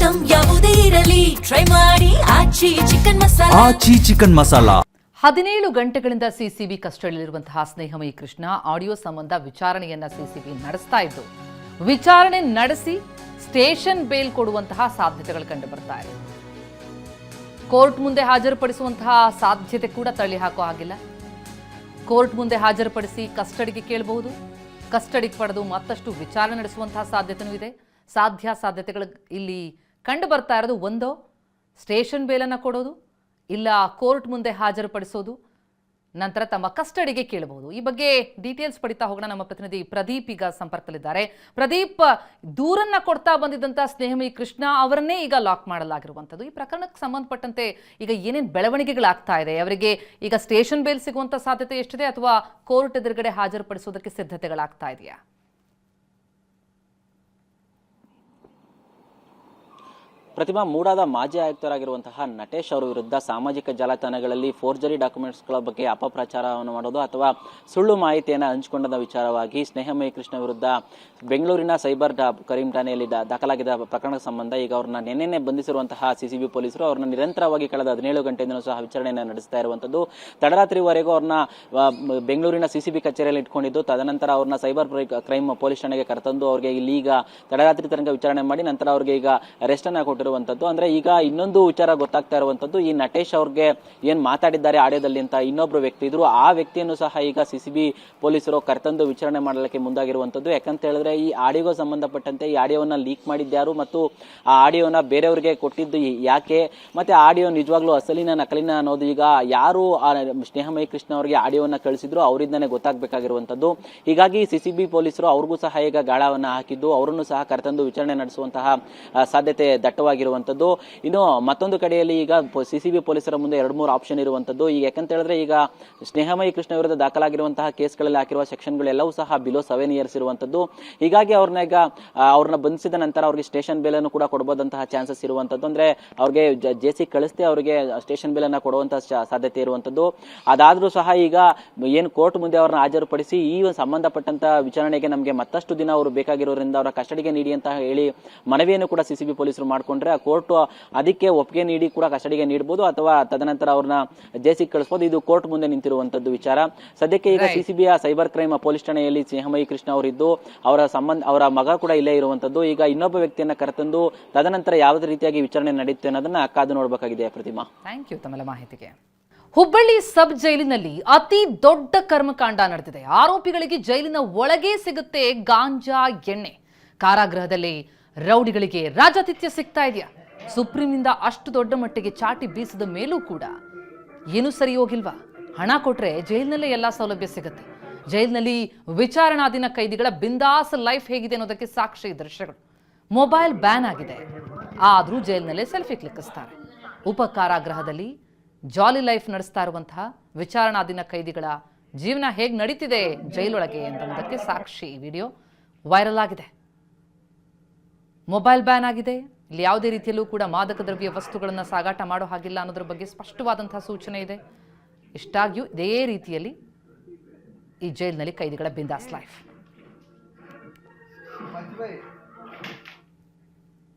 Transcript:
Item ಯಾವುದೇ ಇರಲಿ. Try ಮಾಡಿ. ಆಚಿ ಚಿಕನ್ ಮಸಾಲ. ಆಚಿ ಚಿಕನ್ ಮಸಾಲಾ. ಹದಿನೇಳು ಗಂಟೆಗಳಿಂದ ಸಿಸಿಬಿ ಕಸ್ಟಡಿಯಲ್ಲಿರುವಂತಹ ಸ್ನೇಹಮಯಿ ಕೃಷ್ಣ ಆಡಿಯೋ ಸಂಬಂಧ ವಿಚಾರಣೆಯನ್ನ ಸಿಸಿಬಿ ನಡೆಸ್ತಾ ಇದ್ದು ವಿಚಾರಣೆ ನಡೆಸಿ ಸ್ಟೇಷನ್ ಬೇಲ್ ಕೊಡುವಂತಹ ಸಾಧ್ಯತೆಗಳು ಕಂಡು ಬರ್ತಾ ಇದೆ. ಕೋರ್ಟ್ ಮುಂದೆ ಹಾಜರುಪಡಿಸುವಂತಹ ಸಾಧ್ಯತೆ ಕೂಡ ತಳ್ಳಿ ಹಾಕೋ ಹಾಗಿಲ್ಲ. ಕೋರ್ಟ್ ಮುಂದೆ ಹಾಜರುಪಡಿಸಿ ಕಸ್ಟಡಿಗೆ ಕೇಳಬಹುದು. ಕಸ್ಟಡಿಗೆ ಪಡೆದು ಮತ್ತಷ್ಟು ವಿಚಾರಣೆ ನಡೆಸುವಂತಹ ಸಾಧ್ಯತೆಯೂ ಇದೆ. ಸಾಧ್ಯ ಸಾಧ್ಯತೆಗಳು ಇಲ್ಲಿ ಕಂಡು ಬರ್ತಾ ಇರೋದು ಒಂದೋ? ಸ್ಟೇಷನ್ ಬೇಲನ್ನು ಕೊಡೋದು? ಇಲ್ಲ ಕೋರ್ಟ್ ಮುಂದೆ ಹಾಜರುಪಡಿಸೋದು? ನಂತರ ತಮ್ಮ ಕಸ್ಟಡಿಗೆ ಕೇಳಬಹುದು. ಈ ಬಗ್ಗೆ ಡೀಟೇಲ್ಸ್ ಪಡಿತಾ ಹೋಗೋಣ. ನಮ್ಮ ಪ್ರತಿನಿಧಿ ಪ್ರದೀಪ್ ಈಗ ಸಂಪರ್ಕದಲ್ಲಿದ್ದಾರೆ. ಪ್ರದೀಪ್, ದೂರನ್ನ ಕೊಡ್ತಾ ಬಂದಿದ್ದಂಥ ಸ್ನೇಹಮಿ ಕೃಷ್ಣ ಅವರನ್ನೇ ಈಗ ಲಾಕ್ ಮಾಡಲಾಗಿರುವಂಥದ್ದು. ಈ ಪ್ರಕರಣಕ್ಕೆ ಸಂಬಂಧಪಟ್ಟಂತೆ ಈಗ ಏನೇನು ಬೆಳವಣಿಗೆಗಳಾಗ್ತಾ ಇದೆ? ಅವರಿಗೆ ಈಗ ಸ್ಟೇಷನ್ ಬೇಲ್ ಸಿಗುವಂತ ಸಾಧ್ಯತೆ ಎಷ್ಟಿದೆ ಅಥವಾ ಕೋರ್ಟ್ ಎದುರುಗಡೆ ಹಾಜರುಪಡಿಸೋದಕ್ಕೆ ಸಿದ್ಧತೆಗಳಾಗ್ತಾ ಇದೆಯಾ? ಪ್ರತಿಮಾ ಮೂಡಾದ ಮಾಜಿ ಆಯುಕ್ತರಾಗಿರುವಂತಹ ನಟೇಶ್ ಅವರ ವಿರುದ್ಧ ಸಾಮಾಜಿಕ ಜಾಲತಾಣಗಳಲ್ಲಿ ಫೋರ್ಜರಿ ಡಾಕ್ಯುಮೆಂಟ್ಸ್ಗಳ ಬಗ್ಗೆ ಅಪಪ್ರಚಾರವನ್ನು ಮಾಡೋದು ಅಥವಾ ಸುಳ್ಳು ಮಾಹಿತಿಯನ್ನು ಹಂಚಿಕೊಂಡ ವಿಚಾರವಾಗಿ ಸ್ನೇಹಮಯ ಕೃಷ್ಣ ವಿರುದ್ಧ ಬೆಂಗಳೂರಿನ ಸೈಬರ್ ಡಾ ಕರೀಂ ಠಾಣೆಯಲ್ಲಿ ದಾಖಲಾಗಿದ್ದ ಪ್ರಕರಣದ ಸಂಬಂಧ ಈಗ ಅವ್ರನ್ನ ನಿನ್ನೆನೆ ಬಂಧಿಸಿರುವಂತಹ ಸಿಸಿಬಿ ಪೊಲೀಸರು ಅವ್ರನ್ನ ನಿರಂತರವಾಗಿ ಕಳೆದ ಹದಿನೇಳು ಗಂಟೆಯಿಂದಲೂ ಸಹ ವಿಚಾರಣೆಯನ್ನು ನಡೆಸ್ತಾ ಇರುವಂತದ್ದು ತಡರಾತ್ರಿವರೆಗೂ ಅವ್ರನ್ನ ಬೆಂಗಳೂರಿನ ಸಿಸಿಬಿ ಕಚೇರಿಯಲ್ಲಿ ಇಟ್ಕೊಂಡಿದ್ದು. ತದನಂತರ ಅವ್ರನ್ನ ಸೈಬರ್ ಕ್ರೈಮ್ ಪೊಲೀಸ್ ಠಾಣೆಗೆ ಕರೆತಂದು ಅವ್ರಿಗೆ ಇಲ್ಲಿ ಈಗ ತಡರಾತ್ರಿ ತನಕ ವಿಚಾರಣೆ ಮಾಡಿ ನಂತರ ಅವ್ರಿಗೆ ಈಗ ಅರೆಸ್ಟ್ ಅನ್ನ ಕೊಟ್ಟಿರುವಂತದ್ದು ಅಂದ್ರೆ ಈಗ ಇನ್ನೊಂದು ವಿಚಾರ ಗೊತ್ತಾಗ್ತಾ ಇರುವಂತದ್ದು, ಈ ನಟೇಶ್ ಅವ್ರಿಗೆ ಏನ್ ಮಾತಾಡಿದ್ದಾರೆ ಆಡಿಯೋದಲ್ಲಿ ಅಂತ ಇನ್ನೊಬ್ರು ವ್ಯಕ್ತಿ ಇದ್ರು, ಆ ವ್ಯಕ್ತಿಯನ್ನು ಸಹ ಈಗ ಸಿಸಿಬಿ ಪೊಲೀಸರು ಕರೆತಂದು ವಿಚಾರಣೆ ಮಾಡಲಿಕ್ಕೆ ಮುಂದಾಗಿರುವಂತದ್ದು. ಯಾಕಂತ ಹೇಳಿದ್ರೆ, ಈ ಆಡಿಯೋಗೆ ಸಂಬಂಧಪಟ್ಟಂತೆ ಈ ಆಡಿಯೋವನ್ನ ಲೀಕ್ ಮಾಡಿದ್ಯಾರು ಮತ್ತು ಆ ಆಡಿಯೋನ ಬೇರೆಯವರಿಗೆ ಕೊಟ್ಟಿದ್ದು ಯಾಕೆ? ಮತ್ತೆ ಆಡಿಯೋ ನಿಜವಾಗ್ಲೂ ಅಸಲಿನ ನಕಲಿನ ಅನ್ನೋದು ಈಗ ಯಾರು ಆ ಸ್ನೇಹಮಯಿ ಕೃಷ್ಣ ಅವರಿಗೆ ಆಡಿಯೋವನ್ನ ಕಳಿಸಿದ್ರು ಅವರಿಂದನೇ ಗೊತ್ತಾಗಬೇಕಾಗಿರುವಂತದ್ದು. ಹೀಗಾಗಿ ಸಿಸಿಬಿ ಪೊಲೀಸರು ಅವ್ರಿಗೂ ಸಹ ಈಗ ಗಾಳವನ್ನ ಹಾಕಿದ್ದು, ಅವರನ್ನು ಸಹ ಕರೆತಂದು ವಿಚಾರಣೆ ನಡೆಸುವಂತಹ ಸಾಧ್ಯತೆ ಸಾಧ್ಯತೆ ದಟ್ಟವಾಗಿರುವಂತದ್ದು ಇನ್ನು ಮತ್ತೊಂದು ಕಡೆಯಲ್ಲಿ ಈಗ ಸಿಸಿಬಿ ಪೊಲೀಸರ ಮುಂದೆ ಎರಡು ಮೂರು ಆಪ್ಷನ್ ಇರುವಂತದ್ದು. ಈಗ ಯಾಕಂತ ಹೇಳಿದ್ರೆ ಈಗ ಸ್ನೇಹಮಯಿ ಕೃಷ್ಣ ವಿರುದ್ಧ ದಾಖಲಾಗಿರುವಂತಹ ಕೇಸ್ಗಳಲ್ಲಿ ಹಾಕಿರುವ ಸೆಕ್ಷನ್ಗಳೆಲ್ಲವೂ ಸಹ ಬಿಲೋ ಸೆವೆನ್ ಇಯರ್ಸ್ ಇರುವಂತದ್ದು. ಹೀಗಾಗಿ ಅವ್ರನ್ನ ಈಗ ಅವ್ರನ್ನ ಬಂಧಿಸಿದ ನಂತರ ಅವ್ರಿಗೆ ಸ್ಟೇಷನ್ ಬೇಲ್ ಅನ್ನು ಕೂಡ ಕೊಡಬಹುದಂತಹ ಚಾನ್ಸಸ್ ಇರುವಂತದ್ದು. ಅಂದ್ರೆ ಅವ್ರಿಗೆ ಜೆ ಸಿ ಕಳಿಸ್ತೇ ಅವರಿಗೆ ಸ್ಟೇಷನ್ ಬೇಲ್ ಅನ್ನ ಕೊಡುವಂತಹ ಸಾಧ್ಯತೆ ಇರುವಂತದ್ದು. ಅದಾದ್ರೂ ಸಹ ಈಗ ಏನು ಕೋರ್ಟ್ ಮುಂದೆ ಅವ್ರನ್ನ ಹಾಜರುಪಡಿಸಿ ಈ ಸಂಬಂಧಪಟ್ಟಂತ ವಿಚಾರಣೆಗೆ ನಮಗೆ ಮತ್ತಷ್ಟು ದಿನ ಅವರು ಬೇಕಾಗಿರೋದ್ರಿಂದ ಅವರ ಕಸ್ಟಡಿಗೆ ನೀಡಿ ಅಂತ ಹೇಳಿ ಮನವಿಯನ್ನು ಕೂಡ ಸಿಸಿಬಿ ಪೊಲೀಸರು ಮಾಡ್ಕೊಂಡ್ರೆ ಆ ಕೋರ್ಟ್ ಅದಕ್ಕೆ ಒಪ್ಪಿಗೆ ನೀಡಿ ಕೂಡ ಕಸ್ಟಡಿಗೆ ನೀಡಬಹುದು ಅಥವಾ ತದನಂತರ ಅವ್ರನ್ನ ಜೆ ಸಿ ಕಳಿಸಬಹುದು ಇದು ಕೋರ್ಟ್ ಮುಂದೆ ನಿಂತಿರುವಂತದ್ದು ವಿಚಾರ. ಸದ್ಯಕ್ಕೆ ಈಗ ಸಿಸಿಬಿಯ ಸೈಬರ್ ಕ್ರೈಮ್ ಪೊಲೀಸ್ ಠಾಣೆಯಲ್ಲಿ ಸ್ನೇಹಮಯಿ ಕೃಷ್ಣ ಅವರಿದ್ದು ಅವರ ಸಂಬಂಧ ಅವರ ಮಗ ಕೂಡ ಇಲ್ಲೇ ಇರುವಂತದ್ದು. ಈಗ ಇನ್ನೊಬ್ಬ ವ್ಯಕ್ತಿಯನ್ನ ಕರೆತಂದು ತದನಂತರ ಯಾವುದೇ ರೀತಿಯಾಗಿ ವಿಚಾರಣೆ ನಡೆಯುತ್ತೆ ಅನ್ನೋದನ್ನ ಕಾದು ನೋಡಬೇಕಾಗಿದೆ ಪ್ರತಿಮಾ. ಥ್ಯಾಂಕ್ ಯು ತಮ್ಮ ಮಾಹಿತಿಗೆ. ಹುಬ್ಬಳ್ಳಿ ಸಬ್ ಜೈಲಿನಲ್ಲಿ ಅತಿ ದೊಡ್ಡ ಕರ್ಮಕಾಂಡ ನಡೆದಿದೆ. ಆರೋಪಿಗಳಿಗೆ ಜೈಲಿನ ಒಳಗೆ ಸಿಗುತ್ತೆ ಗಾಂಜಾ ಎಣ್ಣೆ. ಕಾರಾಗೃಹದಲ್ಲಿ ರೌಡಿಗಳಿಗೆ ರಾಜಾತಿಥ್ಯ ಸಿಗ್ತಾ ಇದೆಯಾ? ಸುಪ್ರೀಂನಿಂದ ಅಷ್ಟು ದೊಡ್ಡ ಮಟ್ಟಿಗೆ ಚಾಟಿ ಬೀಸಿದ ಮೇಲೂ ಕೂಡ ಏನು ಸರಿ ಹೋಗಿಲ್ವಾ ಹಣ ಕೊಟ್ರೆ ಜೈಲಿನಲ್ಲೇ ಎಲ್ಲ ಸೌಲಭ್ಯ ಸಿಗುತ್ತೆ. ಜೈಲಿನಲ್ಲಿ ವಿಚಾರಣಾಧೀನ ಕೈದಿಗಳ ಬಿಂದಾಸ್ ಲೈಫ್ ಹೇಗಿದೆ ಅನ್ನೋದಕ್ಕೆ ಸಾಕ್ಷಿ ದೃಶ್ಯಗಳು. ಮೊಬೈಲ್ ಬ್ಯಾನ್ ಆಗಿದೆ. ಆದರೂ ಜೈಲಿನಲ್ಲೇ ಸೆಲ್ಫಿ ಕ್ಲಿಕ್ಕಿಸ್ತಾರೆ. ಉಪ ಕಾರಾಗೃಹದಲ್ಲಿ ಜಾಲಿ ಲೈಫ್ ನಡೆಸ್ತಾ ಇರುವಂತಹ ವಿಚಾರಣಾಧೀನ ಕೈದಿಗಳ ಜೀವನ ಹೇಗೆ ನಡೀತಿದೆ ಜೈಲೊಳಗೆ ಅನ್ನೋದಕ್ಕೆ ಸಾಕ್ಷಿ ವಿಡಿಯೋ ವೈರಲ್ ಆಗಿದೆ. ಮೊಬೈಲ್ ಬ್ಯಾನ್ ಆಗಿದೆ. ಇಲ್ಲಿ ಯಾವುದೇ ರೀತಿಯಲ್ಲೂ ಕೂಡ ಮಾದಕ ದ್ರವ್ಯ ವಸ್ತುಗಳನ್ನು ಸಾಗಾಟ ಮಾಡೋ ಹಾಗಿಲ್ಲ ಅನ್ನೋದ್ರ ಬಗ್ಗೆ ಸ್ಪಷ್ಟವಾದಂತಹ ಸೂಚನೆ ಇದೆ. ಇಷ್ಟಾಗಿಯೂ ಇದೇ ರೀತಿಯಲ್ಲಿ ಈ ಜೈಲಿನಲ್ಲಿ ಕೈದಿಗಳ ಬಿಂದಾಸ್ ಲೈಫ್.